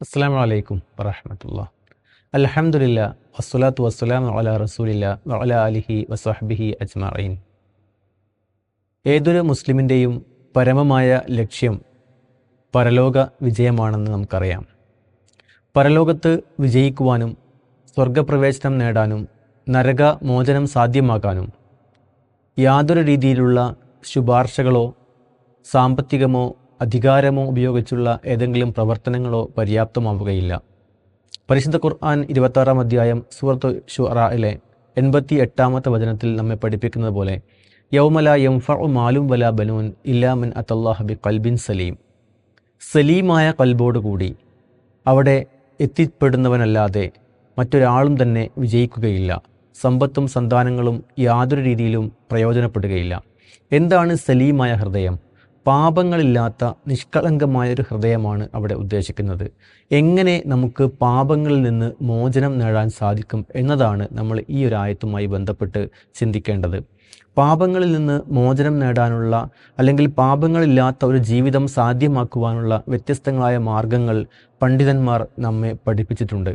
അസ്സാം വലൈക്കും വറഹമത്തുള്ള. അലഹമുല്ല വസ്സലാത്തു വസ്സലാം അല റസൂലില്ല വഅല അലിഹി വസ്വഹബിഹി അജ്മഈൻ. ഏതൊരു മുസ്ലിമിന്റെയും പരമമായ ലക്ഷ്യം പരലോക വിജയമാണെന്ന് നമുക്കറിയാം. പരലോകത്ത് വിജയിക്കുവാനും സ്വർഗപ്രവേശനം നേടാനും നരക മോചനം സാധ്യമാക്കാനും യാതൊരു രീതിയിലുള്ള ശുപാർശകളോ സാമ്പത്തികമോ അധികാരമോ ഉപയോഗിച്ചുള്ള ഏതെങ്കിലും പ്രവർത്തനങ്ങളോ പര്യാപ്തമാവുകയില്ല. പരിശുദ്ധ ഖുർആൻ ഇരുപത്താറാം അധ്യായം സൂറത്ത് ഷുറായിലെ എൺപത്തി എട്ടാമത്തെ വചനത്തിൽ നമ്മെ പഠിപ്പിക്കുന്നത് പോലെ യൗമല യംഫ മാലും വല ബനൂൻ ഇല്ലാമൻ അത്തല്ലാഹബി കൽബിൻ സലീം. സലീമായ കൽബോടുകൂടി അവിടെ എത്തിപ്പെടുന്നവനല്ലാതെ മറ്റൊരാളും തന്നെ വിജയിക്കുകയില്ല. സമ്പത്തും സന്താനങ്ങളും യാതൊരു രീതിയിലും പ്രയോജനപ്പെടുകയില്ല. എന്താണ് സലീമായ ഹൃദയം? പാപങ്ങളില്ലാത്ത നിഷ്കളങ്കമായൊരു ഹൃദയമാണ് അവിടെ ഉദ്ദേശിക്കുന്നത്. എങ്ങനെ നമുക്ക് പാപങ്ങളിൽ നിന്ന് മോചനം നേടാൻ സാധിക്കും എന്നതാണ് നമ്മൾ ഈ ഒരു ആയത്തുമായി ബന്ധപ്പെട്ട് ചിന്തിക്കേണ്ടത്. പാപങ്ങളിൽ നിന്ന് മോചനം നേടാനുള്ള അല്ലെങ്കിൽ പാപങ്ങളില്ലാത്ത ഒരു ജീവിതം സാധ്യമാക്കുവാനുള്ള വ്യത്യസ്തങ്ങളായ മാർഗങ്ങൾ പണ്ഡിതന്മാർ നമ്മെ പഠിപ്പിച്ചിട്ടുണ്ട്.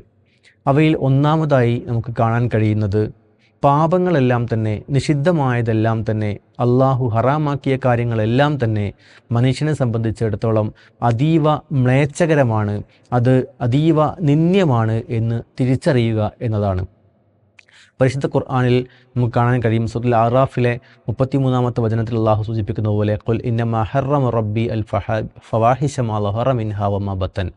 അവയിൽ ഒന്നാമതായി നമുക്ക് കാണാൻ കഴിയുന്നത് പാപങ്ങളെല്ലാം തന്നെ നിഷിദ്ധമായതെല്ലാം തന്നെ അള്ളാഹു ഹറാമാക്കിയ കാര്യങ്ങളെല്ലാം തന്നെ മനുഷ്യനെ സംബന്ധിച്ചിടത്തോളം അതീവ മ്ലേച്ഛകരമാണ് അത് അതീവ നിന്ദ്യമാണ് എന്ന് തിരിച്ചറിയുക എന്നതാണ്. പരിശുദ്ധ ഖുർആാനിൽ നമുക്ക് കാണാൻ കഴിയും. സുൽ ആറാഫിലെ മുപ്പത്തിമൂന്നാമത്തെ വചനത്തിൽ അള്ളാഹു സൂചിപ്പിക്കുന്ന പോലെ കൊൽ ഇന്ന മഹറം റബ്ബി അൽ ഫഹ ഫവാഹിഷമാഹറമിൻഹാവമ ബത്തൻ.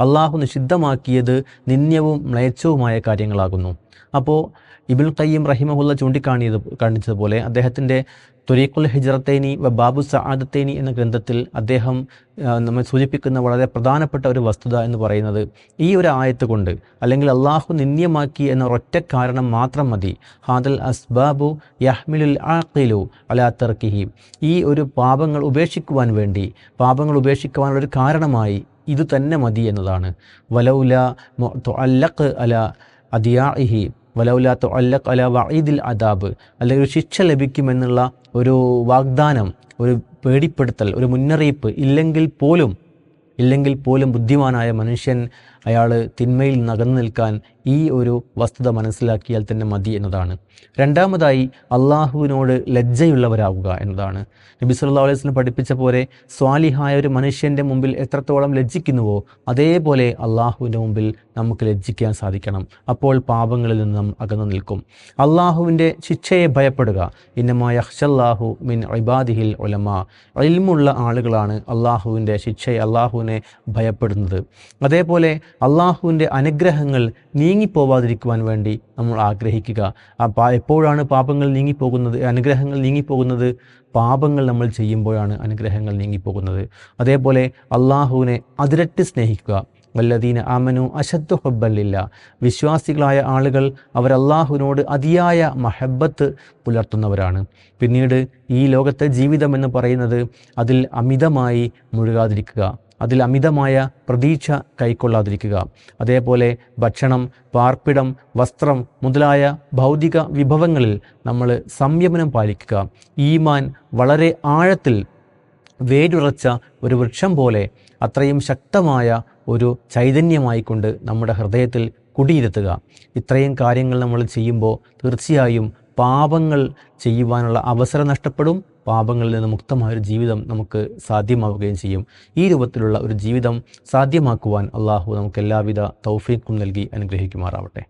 അള്ളാഹു നിഷിദ്ധമാക്കിയത് നിന്യവും മ്ലേച്ഛവുമായ കാര്യങ്ങളാകുന്നു. അപ്പോൾ ഇബുൽ കയ്യം റഹിമഹുല്ല ചൂണ്ടിക്കാണിയത് കാണിച്ചതുപോലെ അദ്ദേഹത്തിന്റെ തുരീഖുൽ ഹിജറത്തേനി വ ബാബു സആദത്തേനി എന്ന ഗ്രന്ഥത്തിൽ അദ്ദേഹം നമ്മൾ സൂചിപ്പിക്കുന്ന വളരെ പ്രധാനപ്പെട്ട ഒരു വസ്തുത എന്ന് പറയുന്നത് ഈ ഒരു ആയത്ത് കൊണ്ട് അല്ലെങ്കിൽ അള്ളാഹു നിന്യമാക്കി എന്ന ഒറ്റ കാരണം മാത്രം മതി. ഹാദൽ അസ്ബാബു യഹ്മിലുൽ ആഖിലു അലാ തർക്കിഹി. ഈ ഒരു പാപങ്ങൾ ഉപേക്ഷിക്കുവാൻ വേണ്ടി പാപങ്ങൾ ഉപേക്ഷിക്കുവാനുള്ള ഒരു കാരണമായി ഇത് തന്നെ മതി എന്നതാണ്. വലൗല അല്ലഖ് അല അദിയാഹി വലൗലാത്ത അല്ലഖ് അല വഈദിൽ അദാബ് അല്ലെങ്കിൽ ശിക്ഷ ലഭിക്കുമെന്നുള്ള ഒരു വാഗ്ദാനം ഒരു പേടിപ്പെടുത്തൽ ഒരു മുന്നറിയിപ്പ് ഇല്ലെങ്കിൽ പോലും ഇല്ലെങ്കിൽ പോലും ബുദ്ധിമാനായ മനുഷ്യൻ അയാൾ തിന്മയിൽ നകന്നു നിൽക്കാൻ ഈ ഒരു വസ്തുത മനസ്സിലാക്കിയാൽ തന്നെ മതി എന്നതാണ്. രണ്ടാമതായി അള്ളാഹുവിനോട് ലജ്ജയുള്ളവരാകുക എന്നതാണ്. നബി സല്ലാ അലൈഹി വസ്ലം പഠിപ്പിച്ച പോലെ സ്വാലിഹായ ഒരു മനുഷ്യന്റെ മുമ്പിൽ എത്രത്തോളം ലജ്ജിക്കുന്നുവോ അതേപോലെ അള്ളാഹുവിന്റെ മുമ്പിൽ നമുക്ക് ലജ്ജിക്കാൻ സാധിക്കണം. അപ്പോൾ പാപങ്ങളിൽ നിന്ന് നാം അകന്നു നിൽക്കും. അള്ളാഹുവിന്റെ ശിക്ഷയെ ഭയപ്പെടുക. ഇന്നമായ അഹ്ഷല്ലാഹു മിൻ ഇബാദിഹിൽ ഒലമ ഇൽമുള്ള ആളുകളാണ് അള്ളാഹുവിന്റെ ശിക്ഷയെ അള്ളാഹുവിനെ ഭയപ്പെടുന്നത്. അതേപോലെ അള്ളാഹുവിന്റെ അനുഗ്രഹങ്ങൾ നീങ്ങിപ്പോവാതിരിക്കുവാൻ വേണ്ടി നമ്മൾ ആഗ്രഹിക്കുക. ആ എപ്പോഴാണ് പാപങ്ങൾ നീങ്ങിപ്പോകുന്നത് അനുഗ്രഹങ്ങൾ നീങ്ങിപ്പോകുന്നത്? പാപങ്ങൾ നമ്മൾ ചെയ്യുമ്പോഴാണ് അനുഗ്രഹങ്ങൾ നീങ്ങിപ്പോകുന്നത്. അതേപോലെ അള്ളാഹുവിനെ അതിരട്ടി സ്നേഹിക്കുക. വല്ലദീന ആമനു അശദ്ദു ഹബ്ബല്ലില്ല. വിശ്വാസികളായ ആളുകൾ അവർ അള്ളാഹുവിനോട് അതിയായ മഹബത്ത് പുലർത്തുന്നവരാണ്. പിന്നീട് ഈ ലോകത്തെ ജീവിതം എന്ന് പറയുന്നത് അതിൽ അമിതമായി മുഴുകാതിരിക്കുക. അതിൽ അമിതമായ പ്രതീക്ഷ കൈക്കൊള്ളാതിരിക്കുക. അതേപോലെ ഭക്ഷണം പാർപ്പിടം വസ്ത്രം മുതലായ ഭൗതിക വിഭവങ്ങളിൽ നമ്മൾ സംയമനം പാലിക്കുക. ഈമാൻ വളരെ ആഴത്തിൽ വേരുറച്ച ഒരു വൃക്ഷം പോലെ അത്രയും ശക്തമായ ഒരു ചൈതന്യമായിക്കൊണ്ട് നമ്മുടെ ഹൃദയത്തിൽ കുടിയിരുത്തുക. ഇത്രയും കാര്യങ്ങൾ നമ്മൾ ചെയ്യുമ്പോൾ തീർച്ചയായും പാപങ്ങൾ ചെയ്യുവാനുള്ള അവസരം നഷ്ടപ്പെടും. പാപങ്ങളിൽ നിന്ന് മുക്തമായ ഒരു ജീവിതം നമുക്ക് സാധ്യമാവുകയും ചെയ്യും. ഈ രൂപത്തിലുള്ള ഒരു ജീവിതം സാധ്യമാക്കുവാൻ അള്ളാഹു നമുക്ക് എല്ലാവിധ തൗഫീഖും നൽകി അനുഗ്രഹിക്കുമാറാവട്ടെ.